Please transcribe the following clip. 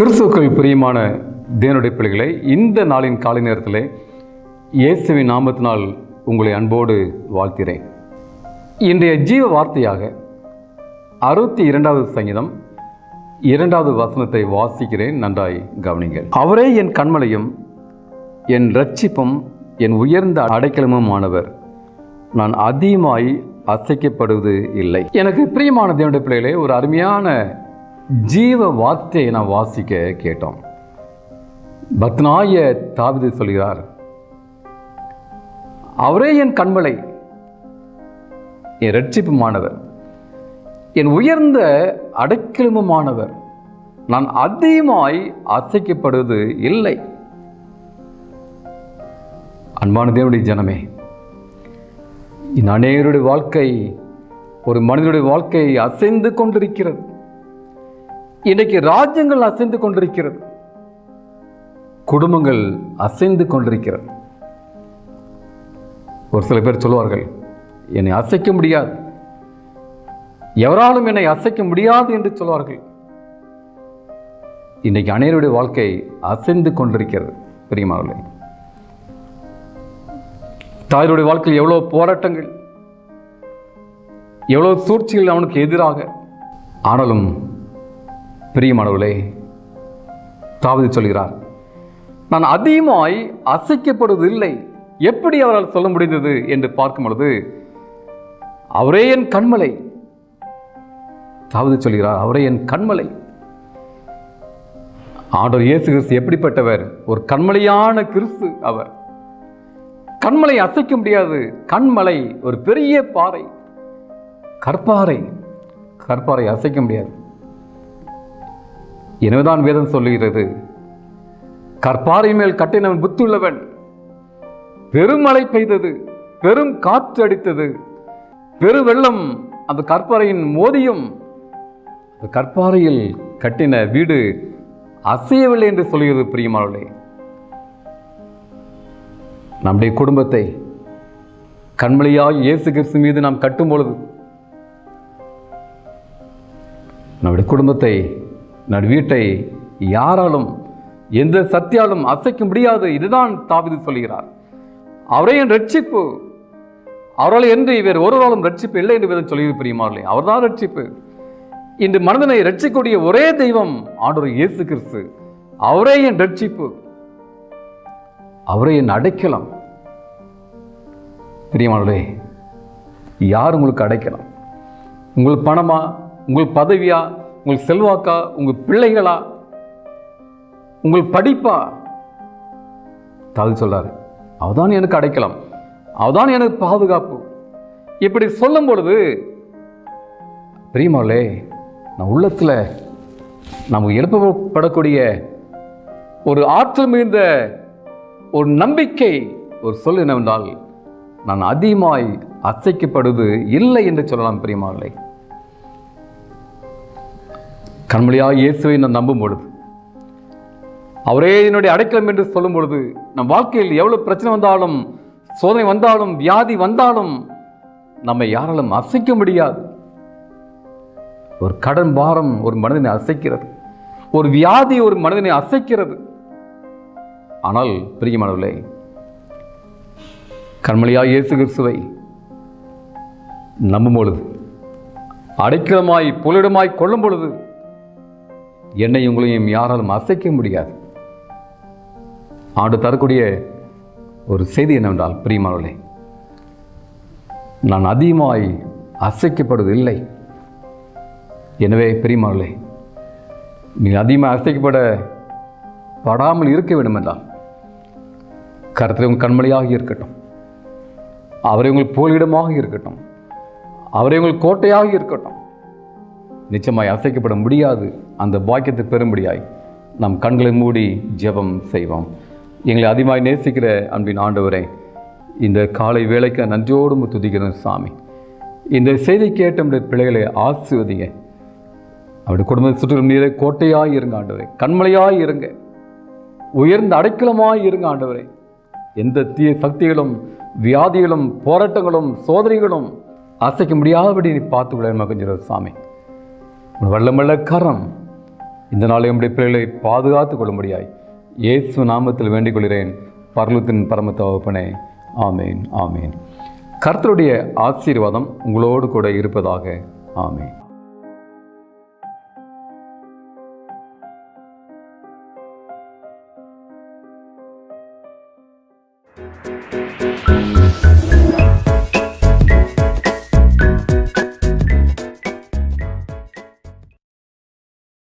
கிறிஸ்துக்கள் பிரியமான தேனுடைய பிள்ளைகளை இந்த நாளின் காலை நேரத்தில் இயேசுவின் நாமத்தினால் உங்களை அன்போடு வாழ்த்திறேன் இன்றைய ஜீவ வார்த்தையாக அறுபத்தி இரண்டாவது சங்கீதம் இரண்டாவது வசனத்தை வாசிக்கிறேன். நன்றாய் கவனிங்கள். அவரே என் கண்மலையும் என் ரட்சிப்பும் என் உயர்ந்த அடைக்கலமும் ஆனவர் நான் அதிகமாய் அசைக்கப்படுவது இல்லை. எனக்கு பிரியமான தேவனுடைய பிள்ளைகளே ஒரு அருமையான ஜீவ வார்த்தையை நான் வாசிக்க கேட்டோம். பத்னாய தாவிது சொல்கிறார் அவரே என் கண்மலை என் ரட்சிப்பு மாணவர் என் உயர்ந்த அடைக்கலமுமானவர். நான் அதிகமாய் அசைக்கப்படுவது இல்லை. அன்பான தேவனுடைய ஜனமே இந்த அநேகருடைய வாழ்க்கை ஒரு மனிதனுடைய வாழ்க்கை அசைந்து கொண்டிருக்கிறது. இன்றைக்கு ராஜ்யங்கள் அசைந்து கொண்டிருக்கிறது. குடும்பங்கள் அசைந்து கொண்டிருக்கிறது. ஒரு சில பேர் சொல்வார்கள் என்னை அசைக்க முடியாது. எவராலும் என்னை அசைக்க முடியாது என்று சொல்வார்கள் இன்னைக்கு அனைவருடைய வாழ்க்கை அசைந்து கொண்டிருக்கிறது பிரியமாவில்லை தாயருடைய வாழ்க்கையில் எவ்வளோ போராட்டங்கள் எவ்வளோ சூழ்ச்சிகள் அவனுக்கு எதிராக. ஆனாலும் பிரியமானவர்களே தாவதி சொல்கிறார் நான் அதிகமாய் அசைக்கப்படுவதில்லை. எப்படி அவரால் சொல்ல முடிந்தது? என்று பார்க்கும் பொழுது அவரே என் கண்மலை. தாவது சொல்கிறார் அவரே என் கண்மலை. ஆண்டவர் இயேசு கிறிஸ்து எப்படிப்பட்டவர்? ஒரு கண்மலையான கிறிஸ்து அவர். கண்மலை அசைக்க முடியாது. கண்மலை ஒரு பெரிய பாறை. கற்பாறை. கற்பாறை அசைக்க முடியாது. எனவேதான் வேதம் சொல்லுகிறது. கற்பாறை மேல் கட்டினவன் புத்துள்ளவன். பெருமழை பெய்தது பெரும் காற்று அடித்தது. பெரு வெள்ளம் அந்த கற்பாறையின் மோதியும். அந்த கற்பாறையில் கட்டின வீடு அசையவில்லை என்று சொல்கிறது பிரியமானவர்களே. நம்முடைய குடும்பத்தை கண்மலையாய் இயேசு கிறிஸ்து மீது நாம் கட்டும் பொழுது நம்முடைய குடும்பத்தை நடு வீட்டை யாராலும் எந்த சத்தியாலும் அசைக்க முடியாது இதுதான் தாவிது சொல்கிறார் அவரே என் ரட்சிப்பு. அவரால் என்று இவர் ஒருவராலும் ரட்சிப்பு இல்லை என்று வேதம் சொல்லி பிரியமாறலே அவர்தான் ரட்சிப்பு. இன்று மனிதனை ரட்சிக்கூடிய ஒரே தெய்வம் ஆண்டவர் இயேசு கிறிஸ்து. அவரே என் ரட்சிப்பு. அவரே என் அடைக்கலாம். பிரியமானே யார் உங்களுக்கு அடைக்கலாம்? உங்கள் பணமா? உங்கள் பதவியா? உங்கள் செல்வாக்கா உங்கள் பிள்ளைகளா உங்கள் படிப்பா? தாது சொல்கிறார் அவதான் எனக்கு அடைக்கலாம் அவதான் எனக்கு பாதுகாப்பு. இப்படி சொல்லும் பொழுது பிரியமாலே நான் உள்ளத்தில் நமக்கு எழுப்பப்படக்கூடிய ஒரு ஆற்றல் மிகுந்த ஒரு நம்பிக்கை ஒரு சொல் என்னவென்றால் நான் அதிகமாய் அசைக்கப்படுவது இல்லை என்று சொல்லலாம் பிரியமாவளே கண்மொழியாக இயேசுவை நான் நம்பும் பொழுது அவரே என்னுடைய அடைக்கலம் என்று சொல்லும் பொழுது நம் வாழ்க்கையில் எவ்வளோ பிரச்சனை வந்தாலும் சோதனை வந்தாலும் வியாதி வந்தாலும் நம்மை யாராலும் அசைக்க முடியாது. ஒரு கடன் பாரம் ஒரு மனிதனை அசைக்கிறது. ஒரு வியாதி ஒரு மனிதனை அசைக்கிறது. ஆனால் பிரியமானவர்களே கண்மொழியாக இயேசு கிறிஸ்துவை நம்பும் பொழுது அடைக்கலமாய் புலிடமாய் கொள்ளும் பொழுது என்னை உங்களையும் யாராலும் அசைக்க முடியாது. ஆண்டு தரக்கூடிய ஒரு செய்தி என்னவென்றால் பிரியமானவர்களே நான் அதிகமாய் அசைக்கப்படுவதில்லை. எனவே பிரியமானவர்களே நீங்கள் அதிகமாக அசைக்கப்பட படாமல் இருக்க வேண்டும் என்றால் கருத்தில் உங்கள் கண்மொழியாக இருக்கட்டும். அவரை உங்கள் போலிடமாக இருக்கட்டும். அவரை உங்கள் கோட்டையாக இருக்கட்டும். நிச்சயமாய் அசைக்கப்பட முடியாது. அந்த பாக்கியத்தை பெறும்படியாய் நம் கண்களை மூடி ஜெபம் செய்வோம். எங்களை அதிகமாக நேசிக்கிற அன்பின் ஆண்டவரே இந்த காலை வேலைக்கு நன்றியோடு துதிக்கிறேன் சாமி. இந்த செய்தி கேட்ட நம்முடைய பிள்ளைகளை ஆசிர்வதிங்க. அவருடைய குடும்பத்தை சுற்றிலும் நீரை கோட்டையாக இருங்க ஆண்டவரே கண்மலையாக இருங்க. உயர்ந்த அடைக்கலமாக இருங்க ஆண்டவரே. எந்த தீய சக்திகளும் வியாதிகளும் போராட்டங்களும் சோதனைகளும் அசைக்க முடியாதபடி நீ பார்த்துக்கொள்ள கொஞ்சம் சாமி. வல்லமல்ல கரம். இந்த நாளை நம்முடைய பிள்ளைகளை பாதுகாத்து கொள்ளும்படியாய் இயேசு நாமத்தில் வேண்டிக் கொள்கிறேன் பரலத்தின் பரம தகப்பனே ஆமேன் ஆமேன். கர்த்தருடைய ஆசீர்வாதம் உங்களோடு கூட இருப்பதாக. ஆமேன்.